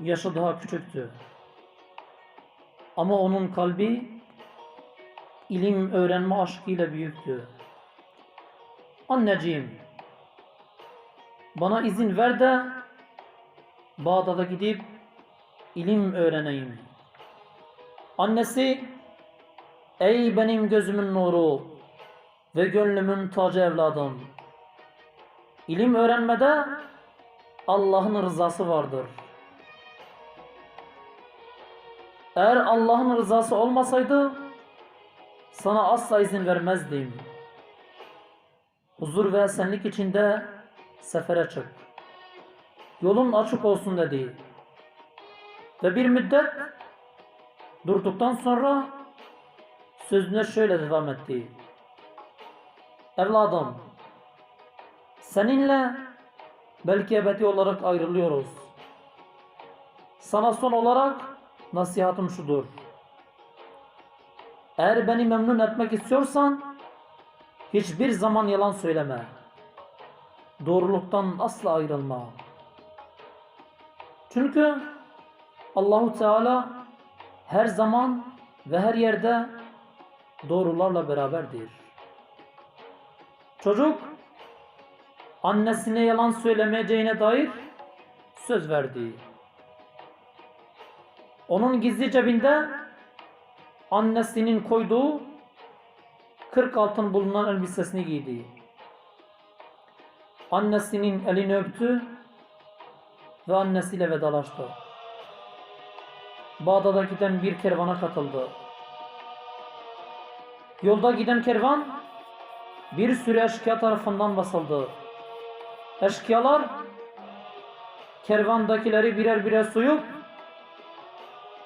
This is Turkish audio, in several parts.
yaşı daha küçüktü. Ama onun kalbi ilim öğrenme aşkıyla büyüktü. Anneciğim, bana izin ver de Bağdat'a gidip ilim öğreneyim. Annesi, ey benim gözümün nuru ve gönlümün tacı evladım. İlim öğrenmede Allah'ın rızası vardır. Eğer Allah'ın rızası olmasaydı sana asla izin vermezdim. Huzur ve esenlik içinde sefere çık. Yolun açık olsun dedi. Ve bir müddet durduktan sonra sözüne şöyle devam etti. Evladım, seninle belki ebedi olarak ayrılıyoruz. Sana son olarak nasihatım şudur. Eğer beni memnun etmek istiyorsan hiçbir zaman yalan söyleme. Doğruluktan asla ayrılma. Çünkü Allahu Teala her zaman ve her yerde doğrularla beraberdir. Çocuk annesine yalan söylemeyeceğine dair söz verdi. Onun gizli cebinde annesinin koyduğu 40 altın bulunan elbisesini giydi. Annesinin elini öptü ve annesiyle vedalaştı. Bağdat'a giden bir kervana katıldı. Yolda giden kervan bir sürü eşkıya tarafından basıldı. Eşkıyalar kervandakileri birer birer soyup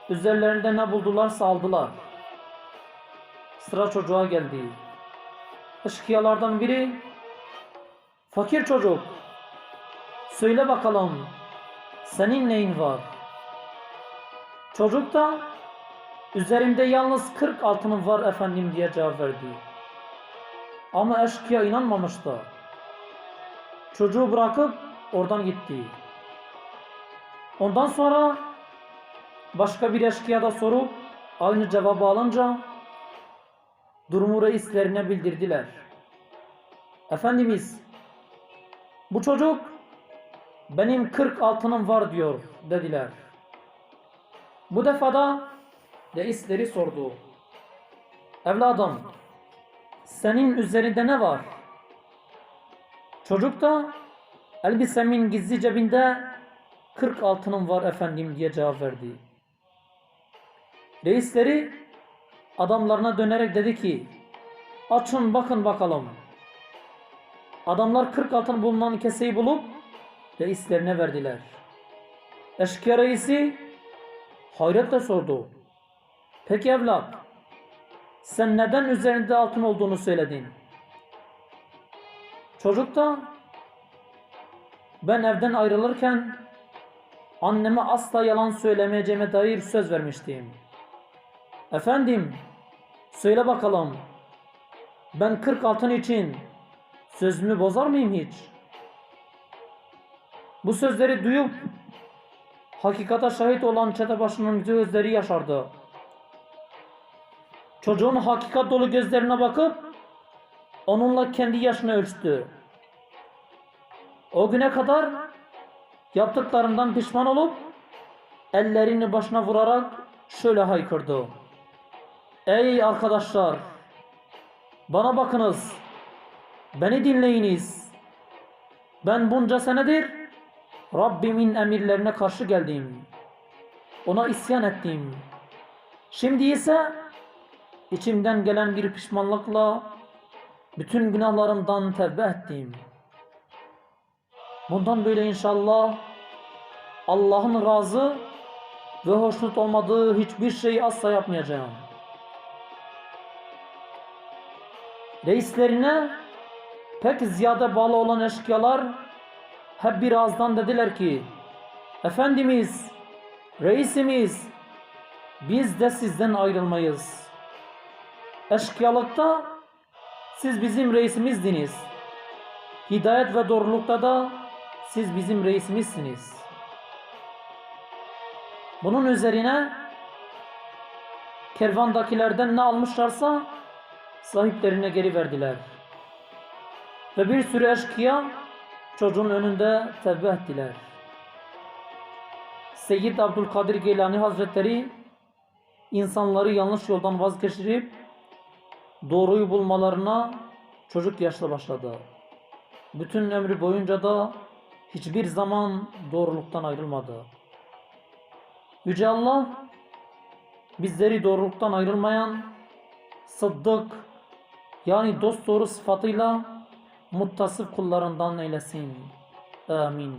üzerlerinde ne buldularsa aldılar. Sıra çocuğa geldi. Eşkıyalardan biri fakir çocuk söyle bakalım senin neyin var? Çocuk da üzerimde yalnız 40 altınım var efendim diye cevap verdi. Ama eşkıya inanmamıştı. Çocuğu bırakıp oradan gitti. Ondan sonra başka bir eşkıya da sorup aynı cevabı alınca durumu reislerine bildirdiler. Efendimiz bu çocuk benim 40 altınım var diyor dediler. Bu defada reisleri sordu. Evladım senin üzerinde ne var? Çocuk da elbisemin gizli cebinde 40 altınım var efendim diye cevap verdi. Reisleri adamlarına dönerek dedi ki açın bakın bakalım. Adamlar 40 altın bulunan keseyi bulup reislerine verdiler. Eşkıya reisi hayretle sordu. Peki evlat sen neden üzerinde altın olduğunu söyledin? Çocuk da ben evden ayrılırken anneme asla yalan söylemeyeceğime dair söz vermiştim. Efendim söyle bakalım ben 40 altın için sözümü bozar mıyım hiç? Bu sözleri duyup hakikata şahit olan çetebaşının gözleri yaşardı. Çocuğun hakikat dolu gözlerine bakıp onunla kendi yaşını ölçtü. O güne kadar yaptıklarından pişman olup ellerini başına vurarak şöyle haykırdı. Ey arkadaşlar! Bana bakınız. Beni dinleyiniz. Ben bunca senedir Rabbimin emirlerine karşı geldim. Ona isyan ettim. Şimdi ise içimden gelen bir pişmanlıkla bütün günahlarımdan tevbe ettim. Bundan böyle inşallah Allah'ın razı ve hoşnut olmadığı hiçbir şeyi asla yapmayacağım. Reislerine pek ziyade bağlı olan eşkıyalar hep bir ağızdan dediler ki Efendimiz, reisimiz biz de sizden ayrılmayız. Eşkıyalıkta siz bizim reisimizdiniz. Hidayet ve doğrulukta da siz bizim reisimizsiniz. Bunun üzerine kervandakilerden ne almışlarsa sahiplerine geri verdiler. Ve bir sürü eşkıya çocuğun önünde tevbe ettiler. Seyyid Abdülkadir Geylani Hazretleri insanları yanlış yoldan vazgeçirip doğruyu bulmalarına çocuk yaşta başladı. Bütün ömrü boyunca da hiçbir zaman doğruluktan ayrılmadı. Yüce Allah bizleri doğruluktan ayrılmayan sıddık yani dost doğru sıfatıyla muttasıf kullarından eylesin. Amin.